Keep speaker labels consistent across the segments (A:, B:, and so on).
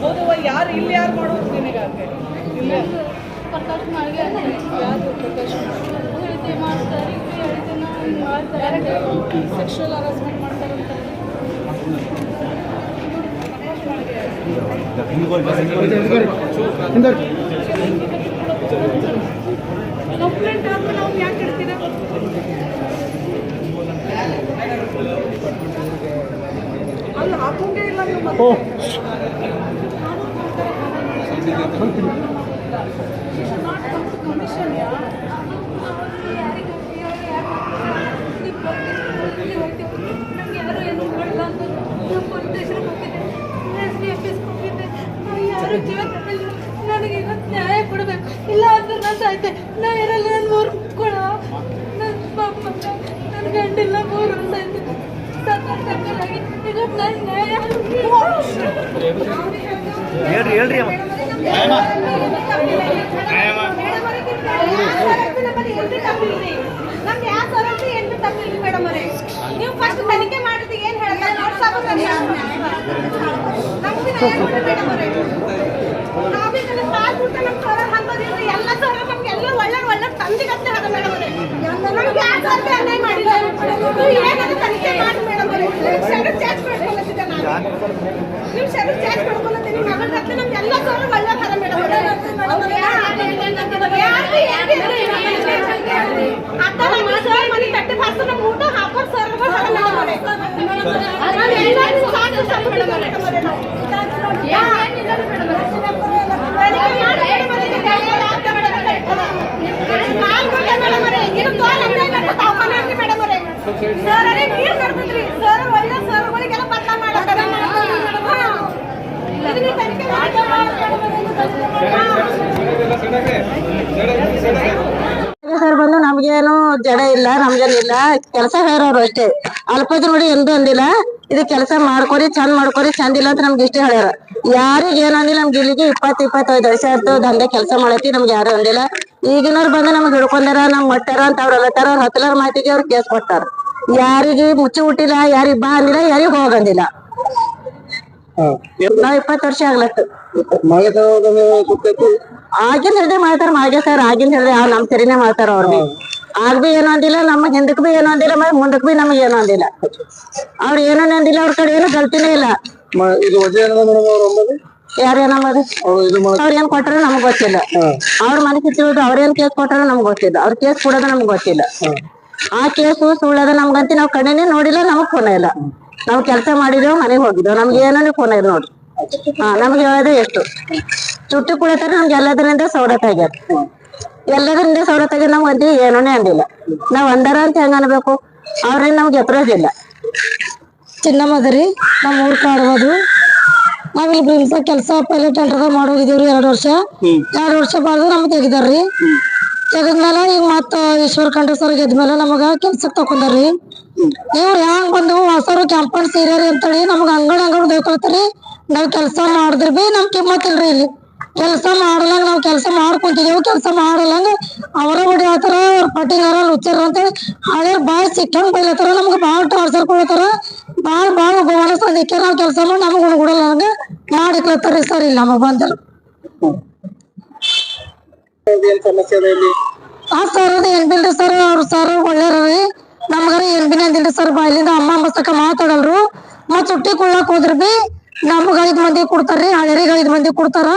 A: ಹೌದವ್ವ ಯಾರು ಇಲ್ಲಿ ಯಾರು ಮಾಡೋದು ನಿನಗಾಗೆ ಇಲ್ಲೇ
B: ಪ್ರಕಾಶ್ ಮಾಡಿ
A: ಯಾರು ಪ್ರಕಾಶ್
B: ಹೇಳ್ತೀವಿ ಮಾಡ್ತಾರೆ ನಾವು ಹಿಂಗೆ ಮಾಡ್ತಾರೆ
A: ಸೆಕ್ಷುವಲ್ ಹರಾಸ್ಮೆಂಟ್ ಮಾಡ್ತಾರೆ ಕಂಪ್ಲೇಂಟ್ ಮತ್ತೆ
B: ಕಮಿಷನ್ ನಮ್ಗೆ ಯಾರು ಏನು ಮಾಡಲ್ಲ ಅಂತ ನಮ್ಮ ಪೊಲೀಸ್ ಸ್ಟೇಷನ್ ಹೋಗಿದ್ದೆ ಎಸ್ ಡಿ ಎಫ್ ಎಸ್ ಹೋಗಿದ್ದೆ ನಾವು ಯಾರು ನನಗೆ ಇವತ್ತು ನ್ಯಾಯ ಕೊಡಬೇಕು. ಇಲ್ಲ ಅಂದ್ರೆ ನಾನು ಸಾಯ್ತೆ ನಾ ಇರಲ್ಲ ನನ್ನ ಮೂರು ಕೊಡ ನನ್ನ ಪಾಪ ನನ್ನ ಗಂಡಿಲ್ಲ ಮೂರು ವರ್ಷ ಆಯ್ತು ಸತ್ತಾಗಿ ನನ್ನ ನ್ಯಾಯ.
C: ಹೇಳ್ರಿ ಹೇಳ್ರಿ ಅಮ್ಮ.
D: ನಮ್ಗೆ ಯಾವ ಏನು ತಪ್ಪಿಲ್ಲ ಮೇಡಮ್ ಅವರೇ ನೀವು ಫಸ್ಟ್ ತನಿಖೆ ಮಾಡಿದ್ದು ಏನು ಹೇಳ್ತಾರೆ? ನಮ್ಗೆ ಊಟ ಹಾಕೋರ್ ಸರ್ಗಳು ಹರ ಮೇಡಮ್ ಅವರೇ ನಾವು ಎಲ್ಲರೂ ಸಾಕು ಸಾಕು ಮೇಡಮ್ ಅವರೇ ತನಿಖೆ ಮಾಡಿ ಮೇಡಮ್ ಅವರೇ, ಇದು ನ್ಯಾಯ ಆಗ್ತಾ ಮೇಡಮ್ ಅವರೇ. ಕಾಲ್ ಕೊಟ್ಟೆ ಮೇಡಮ್ ಅವರೇ, ಇದು ತೋಲ್ ಅನ್ಯಾಯ ಮಾಡ್ತಾ ತಾವ್ ಮನೆ ಹಾಕಿ ಮೇಡಮ್ ಅವರೇ. ಸರ್ ಅರೇ ನೀರ್ ನಡ್ದಿದ್ರಿ ಸರ್ ಒಳ್ಳೆ ಸರ್ಗಳಿಗೆಲ್ಲ ಪತ್ತ ಮಾಡತ್ತಾರ ಹಾ. ಇದು ನೀವು ತನಿಖೆ ಮಾಡಿ
E: ಬಂದು ನಮ್ಗೇನು ಜಡ ಇಲ್ಲ, ನಮ್ಗೇನಿಲ್ಲ. ಕೆಲಸ ಹೇಳೋರು ಅಷ್ಟೇ. ಅಲ್ಪದ್ರು ನೋಡಿ ಎಂದು ಅಂದಿಲ್ಲ. ಇದು ಕೆಲಸ ಮಾಡ್ಕೊರಿ ಚಂದ ಮಾಡ್ಕೊರಿ ಚಂದ ಇಲ್ಲ ಅಂತ ನಮ್ಗೆ ಇಷ್ಟ ಹೇಳ್ಯಾರ. ಯಾರಿಗ ಏನ್ ಅಂದಿಲ್ಲ, ನಮ್ಗೆ ಇಲ್ಲಿಗೆ ಇಪ್ಪತ್ ಇಪ್ಪತ್ತೈದು ವರ್ಷ ಆಯ್ತು, ದಂಧೆ ಕೆಲಸ ಮಾಡತಿ, ನಮ್ಗೆ ಯಾರು ಅಂದಿಲ್ಲ. ಈಗಿನವ್ರು ಬಂದು ನಮ್ಗೆ ಹಿಡ್ಕೊಂಡಾರ ನಮ್ ಮಟ್ಟಾರ ಅಂತ ಅವ್ರ ಅಲತಾರ, ಅವ್ರ ಹತ್ತಲಾರ ಮಾತಿಗೆ ಅವ್ರು ಕೇಸ್ ಕೊಟ್ಟಾರ. ಯಾರಿಗೆ ಮುಚ್ಚಿ ಹುಟ್ಟಿಲ್ಲ, ಯಾರಿಗ್ ಬಾ ಅಂದಿಲ್ಲ, ಯಾರಿಗೆ ಹೋಗಂದಿಲ್ಲ. ನಾವ್ ಇಪ್ಪತ್ತು ವರ್ಷ ಆಗ್ಲತ್ತು. ಆಗಿನ ಹಿಡ್ದೆ ಮಾಡ್ತಾರ ಮಾಗೆ ಸರ್ ಆಗಿನ ಹಿಡ್ದೆ ಆ ನಮ್ ಸರಿನೇ ಮಾಡ್ತಾರ ಅವ್ರ ಬಿ. ಆಗ ಬಿ ಏನು ಅಂದಿಲ್ಲ ನಮ್ಮ ಹಿಂದಕ್ ಬಿ ಏನು ಅಂದಿಲ್ಲ ಮತ್ತೆ ಮುಂದಕ್ ಬಿ ನಮಗ್ ಏನು ಅಂದಿಲ್ಲ. ಅವ್ರ ಏನೋ ಅಂದಿಲ್ಲ ಅವ್ರ ಕಡೆ ಏನು ಗಲ್ತಿನೇ ಇಲ್ಲ.
C: ಇದು ಮೇಡಮ್ ಅವ್ರ
E: ಏನ್ ಕೊಟ್ರ ನಮಗ್ ಗೊತ್ತಿಲ್ಲ. ಅವ್ರ ಮನೆ ತಿಳಿದು ಅವ್ರ ಏನ್ ಕೇಸ್ ಕೊಟ್ಟಾರ ನಮ್ಗ್ ಗೊತ್ತಿಲ್ಲ. ಅವ್ರ ಕೇಸ್ ಕೊಡೋದು ನಮ್ಗ್ ಗೊತ್ತಿಲ್ಲ. ಆ ಕೇಸು ಸುಳ್ಳದ ನಮ್ಗಂತ ನಾವ್ ಕಣ್ಣನೇ ನೋಡಿಲ್ಲ ನಮಗ್ ಫೋನ್ ಇಲ್ಲ. ನಾವ್ ಕೆಲಸ ಮಾಡಿದೇವ್ ಮನೆಗ್ ಹೋಗಿದ್ದೇವ್ ನಮ್ಗೆ ಏನಾದ್ರು ಫೋನ್ ಆಗಿದೆ ನೋಡ್ರಿ ಹಾ ನಮ್ಗೆ ಹೇಳೋದು ಎಷ್ಟು. ಚುಟ್ಟಿ ಕುಳಿತಾರ ನಮ್ಗೆ ಎಲ್ಲದರಿಂದ ಸವಲತ್ತು ಆಗ್ಯದ. ಎಲ್ಲದರಿಂದ ಸವಲತ್ತು ಆಗ್ಯದ ನಮ್ಗೆ ಅಂತೀವಿ ಏನೂ ಅಂದಿಲ್ಲ. ನಾವ್ ಅಂದಾರ ಅಂತ ಹೆಂಗ ಅನ್ಬೇಕು? ಅವ್ರೇನ್ ನಮ್ಗೆ ಎತ್ತರೋದಿಲ್ಲ ಚಿನ್ನಮ್ಮದ್ರಿ ನಮ್ಮ ಊರ್ ಕಾಡ್ಬೋದು ನಾವಿಲ್ಲಿ ಬಿಲ್ಸ ಕೆಲಸ ಪೈಲಟ್ ಟೆಂಡರ್ ಮಾಡೋಗಿದ್ದೀವ್ರಿ ಎರಡು ವರ್ಷ. ಎರಡು ವರ್ಷ ಬಾಳ್ದು ನಮ್ಗೆ ತೆಗಿದಾರ್ರಿ. ತೆಗದ್ಮೇಲೆ ಈಗ ಮತ್ತ ಈಶ್ವರ್ ಖಂಡ್ರೆ ಸರ್ ಗೆದ್ಮೇಲೆ ನಮಗ ಕೆಲ್ಸಕ್ ತಕೊಂಡಾರ್ರಿ. ಇವ್ರು ಹ್ಯಾಂಗ್ ಬಂದು ಹೊಸರು ಕ್ಯಾಂಪೌಂಡ್ ಸೇರ್ಯಾರಿ ಅಂತೇಳಿ ನಮ್ಗ ಅಂಗಡಿ ಅಂಗಡಿ ದೊಯ್ಕೊಳ್ತಾರಿ ನಾವ್ ಕೆಲ್ಸ ಮಾಡಿದ್ರ ಬಿ ನಮ್ ಕಿಮ್ಮತ್ ಇಲ್ರಿ ಇಲ್ಲಿ. ಕೆಲಸ ಮಾಡಲಂಗ ನಾವ್ ಕೆಲಸ ಮಾಡ್ಕೊಂತಿದೇವು ಕೆಲಸ ಮಾಡಲಂಗ ಅವರ ಹೊಡಿ ಆತರ ಅವ್ರ ಪಟ್ಟಿಗಾರ ಲುಚ್ಚರ್ ಅಂತ ಹಳೆ ಬಾಳ್ ಸಿಕ್ಕಂಗ್ ಬೈಲತ್ತಾರ ನಮ್ಗ ಬಾಳ್ ಟಾರ್ಚರ್ ಕೊಡ್ತಾರ ಬಾಳ್ ಬಾಳ್ ಗೋವನ ಸಂದಿಕ್ಕೆ ನಾವ್ ಕೆಲಸ ಮಾಡಿ ನಮಗ್ ಉಣಗುಡಲ್ಲ ಹಂಗ ಮಾಡಿಕ್ಲತ್ತಾರಿ ಸರ್ ಇಲ್ಲಿ ನಮಗ್ ಬಂದರು.
C: ಏನ್ ಸಮಸ್ಯೆ ಅದ ಇಲ್ಲಿ?
E: ಆ ಸರ್ ಅದು ಏನ್ ಬಿಲ್ರಿ ಸರ್? ಅವ್ರ ಸರ್ ಒಳ್ಳೆಯವ್ರಿ ನಮ್ಗಾರ ಏನ್ ಬಿನ ಅಂದಿಲ್ರಿ ಸರ್ ಬಾಯ್ಲಿಂದ ಅಮ್ಮ ಮಸ್ತಕ ಮಾತಾಡಲ್ರು. ಮತ್ ಸುಟ್ಟಿ ಕುಳ್ಳಾಕ್ ಹೋದ್ರ ಬಿ ನಮ್ಗ ಐದ್ ಮಂದಿ ಕೊಡ್ತಾರ್ರಿ ಹಳೆರಿಗ ಐದ್ ಮಂದಿ ಕೊಡ್ತಾರ.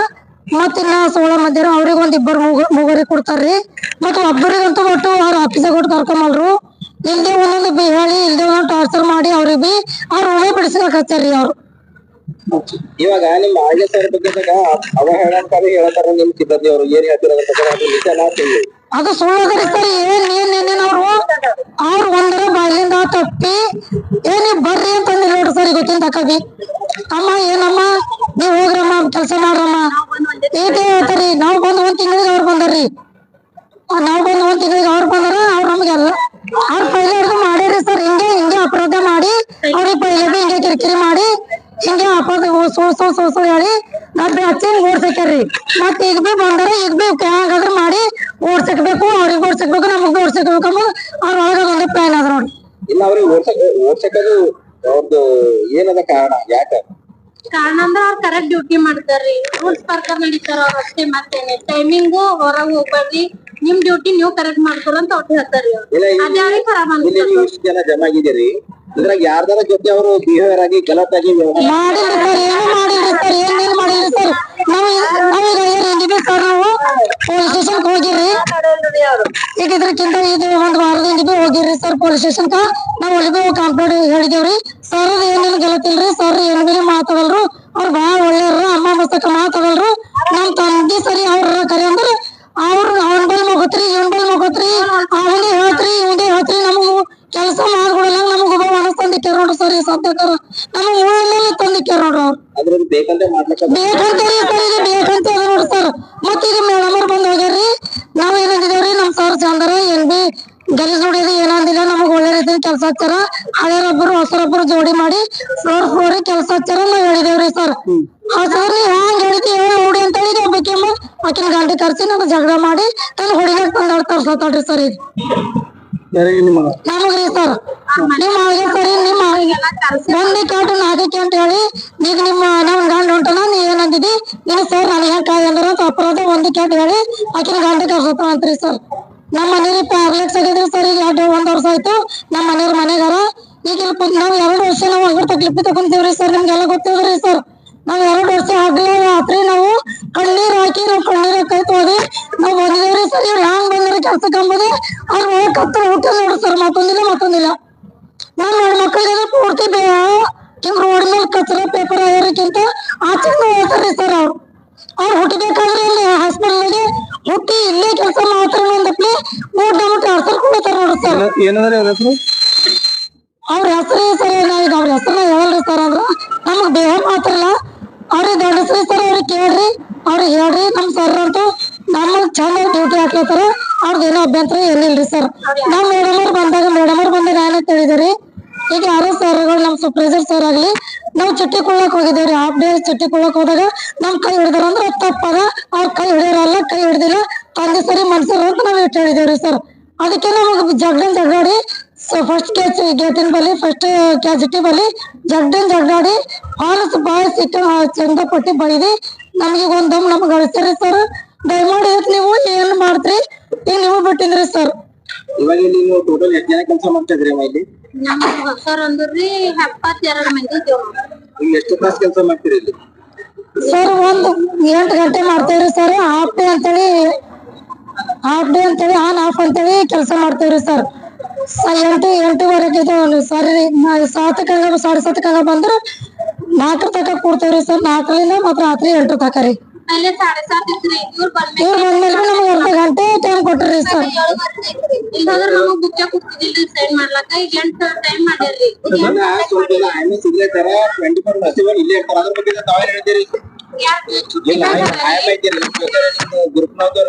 E: ಮತ್ ಇನ್ನ ಸೋಳ ಮಂದಿ ಅವ್ರಿಗೆ ಒಂದ್ ಇಬ್ಬರು ಮೂಗರಿ ಕೊಡ್ತಾರ್ರಿ. ಮತ್ ಒಬ್ಬರಿಗಂತೂ ಒಟ್ಟು ಅವ್ರ ಆಫೀಸಿಗೆ ಕೊಟ್ಟು ಕರ್ಕೊಂಬಲ್ರು. ಇಲ್ದೆ ಒಂದೊಂದು ಬಿ ಹೇಳಿ ಇಲ್ದೇ ಒಂದೊಂದು ಟಾರ್ಚರ್ ಮಾಡಿ ಅವ್ರಿಗೆ ಬಿ ಅವ್ರ ಉಳಿ ಬಿಡಿಸ್ಲಿಕ್ಕೆ ಹಚ್ಚಾರ್ರಿ ಅವ್ರು.
C: ಇವಾಗ ನಿಮ್ ಆಳ್ಗೆ ಸರ್ ಬಗ್ಗೆದಾಗ ಅವಹೇಳನಕಾರಿ ಹೇಳತಾರ ನಿಮ್ ಸಿಬ್ಬಂದಿ ಅವ್ರು. ಏನ್ ಹೇಳ್ತಿರೋ ಅದ್ರ ಬಗ್ಗೆ ಅದು ನಿಜನಾ ಸುಳ್ಳು
E: ಅದು ಸುಳ್ಳದರಿ ಸರ್ ಏನ್ ಏನ್ ಏನೇನ್ ಅವ್ರು? ಅವ್ರು ಒಂದರ ಬಾಯಿಲಿಂದ ತಪ್ಪಿ, ಏನಿ ಬರ್ರಿ ಅಂತಂದಿ ನೋಡ್ರಿ ಸರ್ ಗೊತ್ತಿನ ತಕಬಿ ಅಮ್ಮ, ಏನಮ್ಮ? ನೀವ್ ಹೋಗ್ರಮ್ಮ ಕೆಲ್ಸ ಮಾಡ್ರಮ್ಮ. ಏಟೇ ಹೇಳ್ತಾರಿ, ನಾವ್ ಬಂದ್ ಒಂದ್ ತಿಂಗಳಿಗೆ ಅವ್ರು ಬಂದಾರ್ರಿ. ನಾವ್ ಬಂದ್ ಒಂದ್ ತಿಂಗಳಿಗೆ ಅವ್ರು ಬಂದಾರ, ಅವ್ರು ನಮ್ಗೆಲ್ಲ ಅವ್ರ ಪೈಲೆ ಹಿಡ್ದು ಮಾಡ್ಯಾರಿ ಸರ್. ಹಿಂಗೆ ಹಿಂಗೆ ಅಪರಾಧ ಮಾಡಿ ಅವ್ರಿಗೆ ಪೈಲೆ ಬಿ ಹಿಂಗೆ ಕಿರಿಕಿರಿ ಮಾಡಿ, ಹಿಂಗೆ ಅಪರಾಧ ಸುಳ್ ಸುಳ್ ಹೇಳಿ ಮತ್ತೆ ಹಚ್ಚಿ ಓಡ್ಸಕ್ಯಾರ್ರಿ. ಮತ್ತೆ ಈಗ ಬಿ ಬಂದಾರ, ಈಗ ಬಿ ಹ್ಯಾಂಗಾದ್ರ ಮಾಡಿ ಓಡ್ಸಕ್ಬೇಕು ಅವ್ರಿಗೆ ಓಡ್ಸಕ್ಬೇಕು ನಮಗ್ ಓಡ್ಸಕ್ಬೇಕು ಅನ್ನೋದು ಅವ್ರ ಒಳಗ ಒಂದು ಪ್ಲಾನ್ ಅದ ನೋಡಿ.
C: ಇಲ್ಲ ಅವ್ರಿಗೆ ಓಡ್ಸಕ್ ಓಡ್ಸಕ್ಕದು ಅವ್ರದ್ದು ಏನದ ಕಾರಣ? ಯಾಕ?
B: ಕಾರಣ ಅಂದ್ರೆ ಅವ್ರು ಕರೆಕ್ಟ್ ಡ್ಯೂಟಿ ಮಾಡ್ತಾರ್ರಿ. ರೂಲ್ಸ್ ಪ್ರಕಾರ ನಡೀತಾರ ಅವ್ರ ಅಷ್ಟೇ ಮತ್ತೇನೆ. ಟೈಮಿಂಗ್ ಹೊರಗ್ ಹೋಗ್ಬೇಡ್ರಿ ನಿಮ್ ಡ್ಯೂಟಿ ನೀವು ಕರೆಕ್ಟ್ ಮಾಡ್ಕೊಳ ಅಂತ ಅವ್ರು ಹೇಳ್ತಾರ್ರಿ ಅದೇ ಅವ್ರಿಗೆ ಖರಾಬ್
C: ಇಲ್ಲಿ ನೀವು ಇಷ್ಟು ಜನ ಜಮಾ ಆಗಿದ್ದೀರಿ. ಇದ್ರಾಗ ಯಾರ್ದಾರ ಜೊತೆ ಅವರು ಬಿಹೇವಿಯರ್ ಆಗಿ ಗಲತ್ ಆಗಿ
E: ಮಾಡಿ ಏನು ಸರ್ ಏನು ಪೊಲೀಸ್ ಸ್ಟೇಷನ್ ಈಗ ಇದ್ರಕ್ಕಿಂತ ಇದು ಒಂದ್ ವಾರದ ಬಿ ಹೋಗಿರ್ರಿ ಸರ್ ಪೊಲೀಸ್ ಸ್ಟೇಷನ್ ನಾವ್ ಬಿ ಕಂಪ್ಲೇಂಟ್ ಹೇಳಿದೇವ್ರಿ. ಸರ್ ಏನೇನು ಗೆಲತಿಲ್ರಿ ಸರ್ ಏನ್ ಬಿ ಮಾತಾಡಲ್ರು. ಅವ್ರು ಬಾಳ ಒಳ್ಳೆಯವ್ರು ಅಮ್ಮ ಮಸ್ತಕ ಮಾತಾಡಲ್ರು. ನಮ್ ತಂದೆ ಸರಿ ಅವ್ರ ಕರೆ ಅಂದ್ರೆ ಅವ್ರು ಅವನ್ ಬಲ್ ಮಗೋತ್ರಿ ಇವನ್ ಮಗೋತ್ರಿ. ಅವನೇ ಹೇಳ್ತ್ರಿ ಇವಂದೇ ಹೇಳ್ತ್ರಿ. ನಮಗೂ ಕೆಲಸ ಮಾಡ್ಕೊಡಲ್ಲ ನಮಗ್ ಒಬ್ಬ ಮನಸ್ ತಂದಿಕ್ಯಾರ ನೋಡ್ರಿ ಸರ್ ಸದ್ಯಕಾರ ನಮಗ್ ಊರಲ್ಲಿ ನೋಡ್ರಿ ಅವ್ರು.
C: ಬೇಕಂತ
E: ಅದ ನೋಡ್ರಿ ಸರ್ ಮತ್ತ ಈಗ ಮೇಡಮ್ ಅವ್ರು ಬಂದ್ ಹೋಗ್ಯಾರ್ರಿ ನಾವ್ ಏನಂದಿದೇವ್ರಿ ನಮ್ ಸರ್ ಚಂದರ ಏನ್ ಬಿ ಗಲೀಜ್ ನೋಡಿದ್ರೆ ಏನಂದಿಲ್ಲ ನಮಗ್ ಒಳ್ಳೆ ರೀತಿ ಕೆಲಸ ಹಚ್ಚಾರ. ಹಳೆಯರೊಬ್ಬರು ಹೊಸರೊಬ್ಬರು ಜೋಡಿ ಮಾಡಿ ಫ್ಲೋರ್ ಫ್ಲೋರ್ ಕೆಲಸ ಹಚ್ಚಾರ ನಾವ್ ಹೇಳಿದೇವ್ರಿ ಸರ್. ಹಚ್ಚಾರ್ರಿ ಹ್ಯಾಂಗ್ ಹೇಳಿದ್ವಿ ಹೇಳಿ ನೋಡಿ ಅಂತ ಹೇಳಿ ಒಬ್ಬಕಿಮ್ಮ ಆಕಿನ ಗಂಟೆ ಕರ್ಸಿ ನಾನು ಜಗಳ ಮಾಡಿ ತನ್ನ ಹುಡುಗಿ ತಂದಾಡ್ ತರ್ಸತಾಳ್ರಿ ಸರ್ ಈಗ. ನಮಗ್ರಿ ಸರ್. ನಿಮ್ಮ ಹಾಗೆ ಸರಿ ನಿಮ್ಮ ಬಂದಿ ಕಾಟು ನಾಗಕ್ಕೆ ಅಂತ ಹೇಳಿ ಈಗ ನಿಮ್ಮ ನಮ್ ಗಂಡ ಹೊಂಟನ ನೀ ಏನಂದಿದಿ ನೀನ್ ಸರ್ ನನಗೆ ಹೆಂಗ್ ಕಾಯಿ ಅಂದ್ರ ಅಪರಾಧ ಒಂದು ಕ್ಯಾಟ್ ಹೇಳಿ ಆಕಿನ ಗಂಡ ಕರ್ಸತ್ತ ಅಂತ್ರಿ ಸರ್. ನಮ್ಮ ಮನೇಲಿ ಪ್ಯಾರ್ಲೆಕ್ಸ್ ಆಗಿದ್ರಿ ಸರ್, ಈಗ ಎರಡು, ಒಂದ್ ವರ್ಷ ಆಯ್ತು. ನಮ್ಮ ಮನೆಯವ್ರ ಮನೆಗಾರ. ಈಗ ನಾವು ಎರಡು ವರ್ಷ ನಾವು ಅಗ್ರ ತಕ್ಲಿಪ್ಪಿ ತಗೊಂತೀವ್ರಿ ಸರ್, ನಮ್ಗೆಲ್ಲ ಗೊತ್ತಿದ್ರಿ ಸರ್. ನಾವು ಎರಡು ವರ್ಷ ಹಗ್ಲ ರಾತ್ರಿ ನಾವು. ಕಣ್ಣೀರ್ ಹಾಕಿ ನಾವು ಕಣ್ಣೀರ್ ಕೈ ತೊಳೆದು ನಾವು ಬಂದಿದೇವ್ರಿ ಸರ್, ಇವ್ರು ಹ್ಯಾಂಗ್ ಬಂದ್ರಿ ಕೆಲ್ಸಕ್ಕೆ ಅಂಬುದು ಅವ್ರ ಒಳಗೆ ಕತ್ತ ಹುಟ್ಟ ನೋಡ್ರಿ ಸರ್, ಮತ್ತೊಂದಿಲ್ಲ ಮತ್ತೊಂದಿಲ್ಲ. ನಮ್ಮ ಹೆಣ್ಣು ಮಕ್ಕಳಿಗೆ ಪೂರ್ತಿ ಬೇ ಹಿಂಗ್ ರೋಡ್ ಮೇಲೆ ಕಚ್ರ ಪೇಪರ್ ಆಗಿರೋಕ್ಕಿಂತ ಆಚೆ ಹೋಗ್ತಾರ್ರಿ ಸರ್ ಅವ್ರು. ಅವ್ರು ಹುಟ್ಟಬೇಕಾದ್ರೆ ಇಲ್ಲಿ ಹಾಸ್ಪಿಟಲ್ಗೆ ಹುಟ್ಟಿ ಇಲ್ಲೇ ಕೆಲಸ ಮಾಡ್ತಾರೆ ಅಂದಪ್ಲೆ ಊಟ ಅರ್ಸರ್ ಕೊಡ್ತಾರ ನೋಡ್ರಿ ಸರ್.
C: ಏನಂದ್ರೆ ಅವ್ರ ಹೆಸರು?
E: ಅವ್ರ ಹೆಸರು ಸರ್ ನಾವೀಗ ಅವ್ರ ಹೆಸರನ್ನ ಹೇಳ್ರಿ ಸರ್ ಅಂದ್ರ ನಮಗ್ ಬೇಹ ಮಾಡ್ತಾರಲ್ಲ ಅವ್ರಿಗೆ ದೊಡ್ಡ ಹೆಸರು ಸರ್ ಅವ್ರಿಗೆ ಕೇಳ್ರಿ ಅವ್ರಿಗೆ ಹೇಳ್ರಿ ನಮ್ ಸರ್ ಅಂತ ನಮಗ್ ಚೆನ್ನಾಗಿ ಡ್ಯೂಟಿ ಹಾಕ್ಲತ್ತಾರ ಅವ್ರದ್ದು ಏನೋ ಅಭ್ಯಂತರ ರೀ ಸರ್. ನಾವು ಮೇಡಮ್ ಅವ್ರು ಬಂದಾಗ ಮೇಡಮ್ ಅವ್ರು ಬಂದಾಗ ಏನಂತ ಹೇಳಿದ್ರಿ ಈಗ ಯಾರೋ ಸರ್ಗಳು ನಮ್ ಸೂಪರ್ವೈಸರ್ ಸರ್ ಆಗ್ಲಿ ನಾವು ಚುಟ್ಟಿ ಕೊಳ್ಳಕ್ ಹೋಗಿದ್ದೇವ್ರಿ. ಆಫ್ ಡೇ ಚುಟ್ಟಿ ಕೊಳ್ಳಕ್ ಹೋದಾಗ ನಮ್ ಕೈ ಹಿಡಿದಾರ ಅಂದ್ರೆ ಅದ್ ತಪ್ಪದ, ಅವ್ರ ಕೈ ಹಿಡಿಯೋರಲ್ಲ ಕೈ ಹಿಡ್ದಿಲ್ಲ, ತಂದೆ ಸರಿ ಮನ್ಸರ್ ಅಂತ ನಾವ್ ಇಟ್ಟು ಹೇಳಿದೇವ್ರಿ ಸರ್ ಅದಕ್ಕೆ ನಮಗ್ ಜಗ್ಡನ್ ಜಗಾಡಿ ಫಸ್ಟ್ ಕ್ಯಾಚ್ ಗೇಟಿನ ಬಲಿ ಫಸ್ಟ್ ಕ್ಯಾಚಿಟಿ ಬಲಿ ಜಗ್ಡನ್ ಜಗಾಡಿ ಹಾಲಸ್ ಬಾಯ್ ಸಿಕ್ಕ ಚಂದ ಪಟ್ಟಿ ಬಳಿದಿ, ನಮಗೆ ಒಂದಮ್ ನಮ್ಗೆ ಗಳಿಸ್ತಾರಿ ಸರ್ ದಯಮಾಡಿ ನೀವು ಏನ್ ಮಾಡ್ತೀರಿ, ಈಗ ನೀವು ಬಿಟ್ಟಿದ್ರಿ ಸರ್
C: ಇವಾಗ ನೀವು ಟೋಟಲ್ ಎಷ್ಟು ಜನ ಕೆಲಸ ಮಾಡ್ತಾ ಇದ್ರಿ ಅಮ್ಮ ಇಲ್ಲಿ?
B: ನಮ್ಮ ಹೊಸರ್ ಅಂದ್ರಿ ಎಪ್ಪತ್ತೆರಡು ಮಂದಿ ಇದ್ದೇವ್. ನಾವು.
C: ಈಗ ಎಷ್ಟು ತಾಸು ಕೆಲಸ ಮಾಡ್ತೀರಿ ಇಲ್ಲಿ?
E: ಸರ್ ಒಂದು ಎಂಟು ಗಂಟೆ ಮಾಡ್ತೇವ್ರಿ ಸರ್. ಹಾಫ್ ಡೇ ಅಂತೇಳಿ ಹಾಫ್ ಡೇ ಅಂತೇಳಿ ಆನ್ ಆಫ್ ಅಂತೇಳಿ ಕೆಲಸ ಮಾಡ್ತೇವ್ರಿ ಸರ್. ಎಂಟು ಎಂಟುವರೆಗೆ ಇದು ಸರಿ ಸಾತಕ್ಕಾಗ ಸಾಡೆ ಸಾತಕ್ಕಾಗ ಬಂದ್ರೆ ನಾಲ್ಕರ ತನಕ ಕೊಡ್ತೇವ್ರಿ ಸರ್. ನಾಲ್ಕರಿಂದ ಮಾತ್ರ ರಾತ್ರಿ ಎಂಟು ತನಕ ರೀ.
B: ಇವ್ರು ಬಂದ್ಮೇಲೆ
E: ನಮ್ಗೆ ಅರ್ಧ ಗಂಟೆ ಟೈಮ್ ಕೊಟ್ರಿ ಸರ್.
B: ಇಲ್ಲಾಂದ್ರೆ ನಮಗ್ ಬುಕ್ಕ ಕೊಡ್ತಿದಿಲ್ರಿ ಸೈನ್ ಮಾಡ್ಲಕ್ಕ. ಈಗ ಎಂಟು ಟೈಮ್ ಮಾಡ್ಯಾರ್ರಿ.
C: ಟ್ವೆಂಟಿ ಫೋರ್ ಇಲ್ಲೇ ಇರ್ತಾರ. ಅದ್ರ ಬಗ್ಗೆ ತಾವೇ ಹೇಳ್ತೀರಿ? ಗ್ರೂಪ್ನವ್ರೆ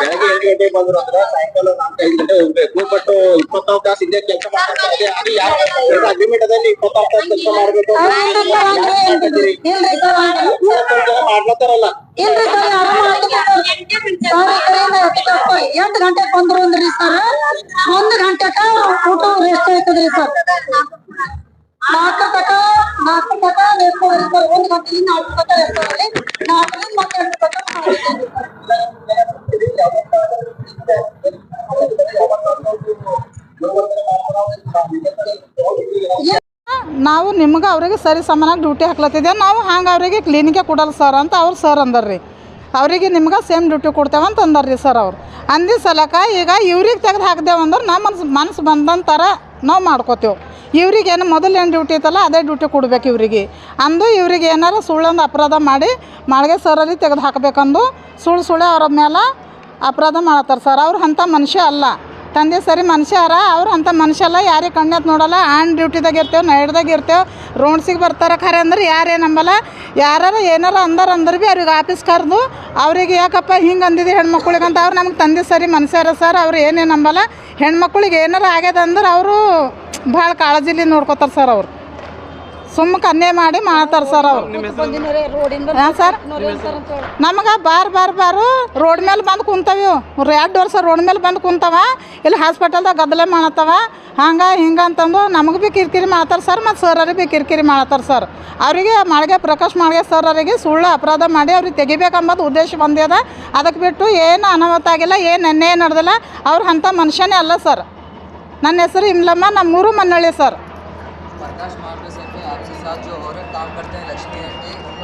C: ಬೆಳಗ್ಗೆ ಎಂಟು ಗಂಟೆಗೆ ಬಂದ್ರು ಅಂದ್ರೆ ಸಾಯಂಕಾಲ ನಾಲ್ಕು ಐದು ಗಂಟೆ ಹೋಗ್ಬೇಕು. ಬಟ್ ಇಪ್ಪತ್ತಾರು ತಾಸು ಇಲ್ಲೇ ಕೆಲಸ ಮಾಡ್ತಾರೆ ಅದು ಯಾವ ಅಗ್ರಿಮೆಂಟ್ ಅದಲ್ಲಿ ಇಪ್ಪತ್ತಾರು ತಾಸು ಕೆಲಸ ಮಾಡ್ಬೇಕು.
E: ಇಲ್ರಿ ಸರ್
C: ಮಾಡ್ಲತ್ತಾರಲ್ಲ.
B: ಎಂಟೇ ಗಂಟೆ
E: ಗಂಟೆಗೆ ಬಂದ್ರು ಅಂದ್ರಿ ಸರ್ ಒಂದು ಗಂಟೆಕ ಊಟ ರೆಸ್ಟ್ ಆಯ್ತದ್ರಿ ಸರ್.
A: ನಾವು ನಿಮ್ಗೆ ಅವ್ರಿಗೆ ಸರಿ ಸಮಾನಾಗಿ ಡ್ಯೂಟಿ ಹಾಕ್ಲತ್ತಿದ್ದೇವೆ ನಾವು ಹಂಗೆ ಅವರಿಗೆ ಕ್ಲೀನಿಗೆ ಕೊಡಲ್ಲ ಸರ್ ಅಂತ ಅವ್ರು ಸರ್ ಅಂದರ್ರಿ. ಅವರಿಗೆ ನಿಮ್ಗೆ ಸೇಮ್ ಡ್ಯೂಟಿ ಕೊಡ್ತೇವೆ ಅಂತ ಅಂದಾರ್ರಿ ಸರ್ ಅವ್ರು. ಅಂದಿ ಸಲಕ ಈಗ ಇವ್ರಿಗೆ ತೆಗೆದು ಹಾಕ್ದೇವು ಅಂದ್ರೆ ನಮ್ಮ ಮನ್ಸು ಮನ್ಸು ಬಂದಂಥರ ನಾವು ಮಾಡ್ಕೋತೇವೆ. ಇವ್ರಿಗೆ ಏನು ಮೊದಲು ಏನು ಡ್ಯೂಟಿ ಐತಲ್ಲ ಅದೇ ಡ್ಯೂಟಿ ಕೊಡ್ಬೇಕು ಇವರಿಗೆ. ಅಂದು ಇವ್ರಿಗೆ ಏನಾರ ಸುಳ್ಳೊಂದು ಅಪರಾಧ ಮಾಡಿ ಮಾಳಿಗೆ ಸರಲ್ಲಿ ತೆಗೆದು ಹಾಕಬೇಕಂದು ಸುಳ್ಳು ಸುಳ್ಳೆ ಅವ್ರ ಮೇಲೆ ಅಪರಾಧ ಮಾಡತ್ತಾರ ಸರ್. ಅವ್ರು ಅಂಥ ಮನುಷ್ಯ ಅಲ್ಲ. ತಂದೆ ಸರಿ ಮನುಷ್ಯ ಅರ, ಅವ್ರು ಅಂಥ ಮನುಷ್ಯ ಅಲ್ಲ ಯಾರಿಗೆ ಕಣ್ಣೆತ್ ನೋಡಲ್ಲ, ಆನ್ ಡ್ಯೂಟಿದಾಗ ಇರ್ತೇವೆ ನೈಡ್ದಾಗ ಇರ್ತೇವೆ ರೋಡ್ಸಿಗೆ ಬರ್ತಾರೆ ಖರೆ ಅಂದ್ರೆ ಯಾರೇ ನಂಬಲ್ಲ ಯಾರು ಏನಾರ ಅಂದಾರ ಅಂದ್ರೆ ಭೀ ಅವ್ರಿಗೆ ಆಫೀಸ್ ಕರೆದು, ಅವ್ರಿಗೆ ಯಾಕಪ್ಪ ಹಿಂಗೆ ಅಂದಿದೆ ಹೆಣ್ಮಕ್ಳಿಗೆ ಅಂತ, ಅವ್ರು ನಮ್ಗೆ ತಂದೆ ಸರಿ ಮನುಷ್ಯರ ಸರ್, ಅವ್ರು ಏನೇ ನಂಬಲ್ಲ, ಹೆಣ್ಮಕ್ಳಿಗೆ ಏನಾರ ಆಗ್ಯದ ಅಂದ್ರೆ ಅವರು ಭಾಳ ಕಾಳಜಿಲಿ ನೋಡ್ಕೋತಾರೆ ಸರ್ ಅವ್ರು. ಸುಮ್ಮ ಕನ್ನೆ ಮಾಡಿ ಮಾಡ್ತಾರೆ ಸರ್ ಅವ್ರು. ಹಾಂ ಸರ್? ನಮಗೆ ಬಾರ್ ಬಾರ್ ಬಾರು ರೋಡ್ ಮೇಲೆ ಬಂದು ಕುಂತವಿ ಎರಡು ವರ್ಷ ರೋಡ್ ಮೇಲೆ ಬಂದು ಕುಂತವ. ಇಲ್ಲಿ ಹಾಸ್ಪಿಟಲ್ದಾಗ ಗದ್ದಲೆ ಮಾಡತ್ತವ. ಹಂಗೆ ಹಿಂಗೆ ಅಂತಂದು ನಮಗೆ ಭೀ ಕಿರಿಕಿರಿ ಮಾಡ್ತಾರೆ ಸರ್ ಮತ್ತು ಸರರಿಗೆ ಭೀ ಕಿರಿಕಿರಿ ಮಾಡತ್ತಾರ ಸರ್. ಅವರಿಗೆ ಮಾಳಿಗೆ ಪ್ರಕಾಶ್ ಮಾಳಿಗೆ ಸರ್ ಅವರಿಗೆ ಸುಳ್ಳು ಅಪರಾಧ ಮಾಡಿ ಅವ್ರಿಗೆ ತೆಗಿಬೇಕಂಬದು ಉದ್ದೇಶ ಬಂದಿದೆ ಅದಕ್ಕೆ ಬಿಟ್ಟು ಏನು ಅನಾಹುತ ಆಗಿಲ್ಲ ಏನು ನೆನ್ನೆ ನಡೆದಿಲ್ಲ. ಅವ್ರು ಅಂಥ ಮನುಷ್ಯನೇ ಅಲ್ಲ ಸರ್. ನನ್ನ ಹೆಸರು ಇಮ್ಲಮ್ಮ ನಮ್ಮೂರು ಮನ್ನಳ್ಳಿ ಸರ್.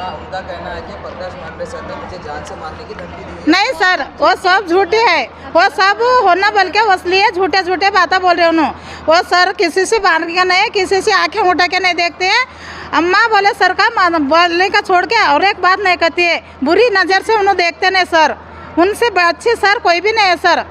F: उनका कहना है कि सर ने मुझे जान से मारने की धमकी दी
A: नहीं सर, वो सब झूठे है। वो सब होना बल्कि इसलिए झूठे झूठे बातें बोल रहे उन्होंने वो सर किसी से बाँध के नहीं किसी से आँखें उठा के नहीं देखते हैं। अम्मा बोले, सर का बोलने का छोड़ के और एक बात नहीं कहती है। बुरी नज़र से उन्हें देखते नहीं, सर। उनसे अच्छी सर कोई भी नहीं है, सर।